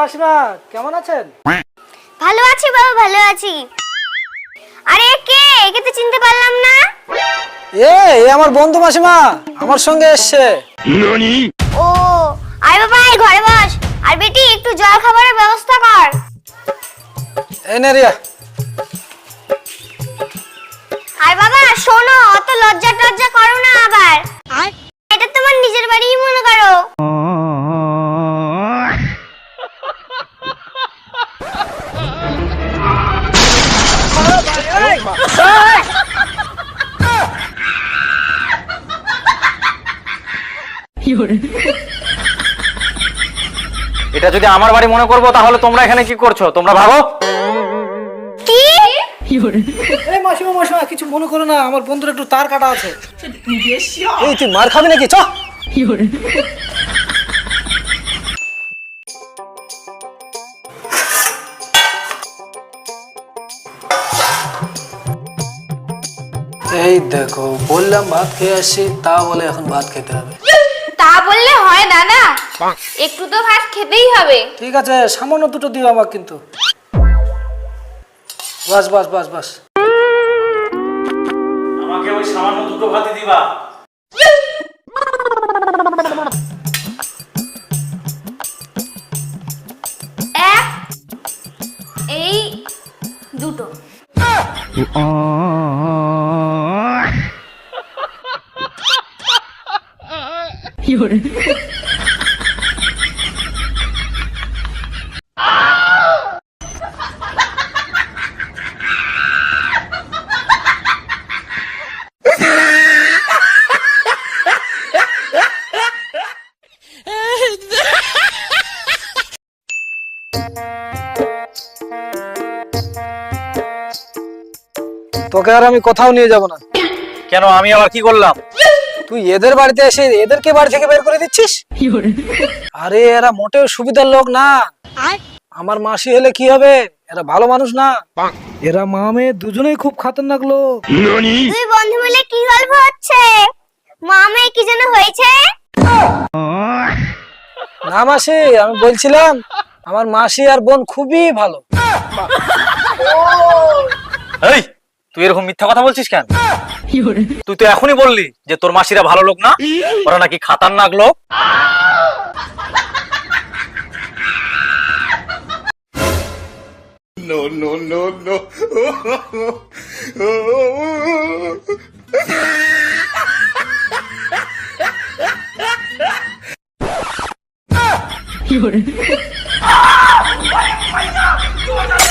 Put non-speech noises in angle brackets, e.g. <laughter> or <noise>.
মাসিমা কেমন আছেন? ভালো আছি বাবা ভালো আছি। আরে কে? একে তো চিনতে পারলাম না। এ এ আমার বন্ধু মাসিমা আমার সঙ্গে এসছে। ও আয় বাবা আয় ঘরে বস। আর বেটি একটু জল খাবারের ব্যবস্থা কর। এই নে রিয়া। আর বাবা শোনো অত লজ্জা টজ্জা করো না আবার। <laughs> এটা যদি আমার বাড়ি মনে করব তাহলে তোমরা এখানে কি করছ? তোমরা ভাগো কি? এই মাসিমা মাসিমা কিছু মনে করো না আমার বন্ধুর একটু তার কাটা আছে। এই তুই মার খাবি নাকি? চ। এই দেখো বললাম ভাত খেয়ে আসছি তা বলে এখন ভাত খেতে হবে। একটু তো ভাত খেতেই হবে। ঠিক আছে সামান্য দুটো দিও আমার কিন্তু। বাস বাস বাস বাস। আমাকে ওই সামান্য দুটো ভাতি দিবা। এক এই দুটো। তোকে আর আমি কোথাও নিয়ে যাব না। কেন? আমি আবার কি করলাম? তুই এদের বাড়িতে এসে এদেরকে বাড়ি থেকে বের করে দিচ্ছিস? আরে এরা মোটেও সুবিধার লোক না। আমার মাসি হলে কি হবে? এরা ভালো মানুষ না। এরা মা মেয়ে দুজনেই খুব খাতারনাক লোক। দুই বন্ধু মিলে কি গল্প হচ্ছে? মা মেয়ে কি যেন হয়েছে? না মাসি আমি বলছিলাম আমার মাসি আর বোন খুবই ভালো। তুই এরকম মিথ্যা কথা বলছিস কেন? তুই তো এখনই বললি যে তোর মাসিরা ভালো লোক না ওরা নাকি খাতারনাক লোক। কি করে <laughs> <laughs>